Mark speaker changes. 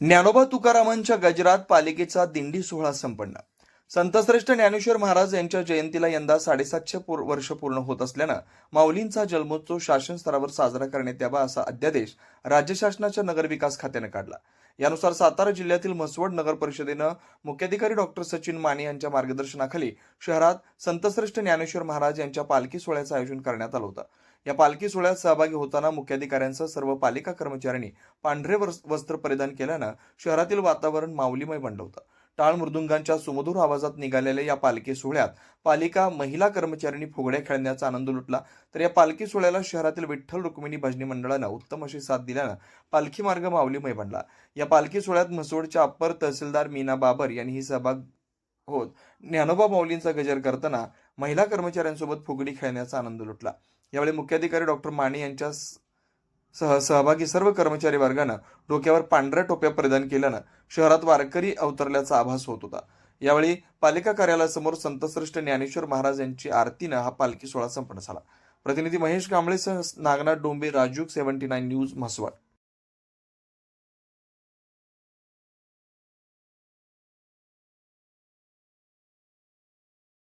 Speaker 1: ज्ञानोबा तुकारामांच्या गजरात पालिकेचा दिंडी सोहळा संपन्न. संतश्रेष्ठ ज्ञानेश्वर महाराज यांच्या जयंतीला यंदा साडेसातशे वर्ष पूर्ण होत असल्यानं माऊलींचा जन्मोत्सव शासन स्तरावर साजरा करण्यात यावा असा अध्यादेश राज्य शासनाच्या नगरविकास खात्यानं काढला. यानुसार सातारा जिल्ह्यातील म्हसवड नगर परिषदेनं मुख्याधिकारी डॉक्टर सचिन माने यांच्या मार्गदर्शनाखाली शहरात संतश्रेष्ठ ज्ञानेश्वर महाराज यांच्या पालखी सोहळ्याचं आयोजन करण्यात आलं होतं. या पालखी सोहळ्यात सहभागी होताना मुख्याधिकाऱ्यांसह सर्व पालिका कर्मचाऱ्यांनी पांढरे वस्त्र परिधान केल्यानं शहरातील वातावरण माऊलीमय बनलं होतं. टाळ मृदुंगांच्या सुमधुर आवाजात निघालेल्या या पालखी सोहळ्यात पालिका महिला कर्मचाऱ्यांनी फुगड्या खेळण्याचा आनंद लुटला. तर या पालखी सोहळ्याला शहरातील विठ्ठल रुक्मिणी भजनी मंडळानं उत्तम अशी साथ दिल्यानं पालखी मार्ग माऊलीमय बनला. या पालखी सोहळ्यात म्हसोडच्या अप्पर तहसीलदार मीना बाबर यांनीही सहभाग होत ज्ञानोबा माऊलींचा गजर करताना महिला कर्मचाऱ्यांसोबत फुगडी खेळण्याचा आनंद लुटला. यावेळी मुख्याधिकारी डॉक्टर माने यांच्या सह सहभागी सर्व कर्मचारी वर्गानं डोक्यावर पांढऱ्या टोप्या परिधान केल्यानं शहरात वारकरी अवतरल्याचा आभास होत होता. यावेळी पालिका कार्यालयासमोर संतश्रेष्ठ ज्ञानेश्वर महाराज यांची आरतीनं हा पालखी सोहळा संपन्न झाला. प्रतिनिधी महेश कांबळेसह नागनाथ डोंबे राजूक सेव्हन्टी नाईन न्यूज म्हसवाड.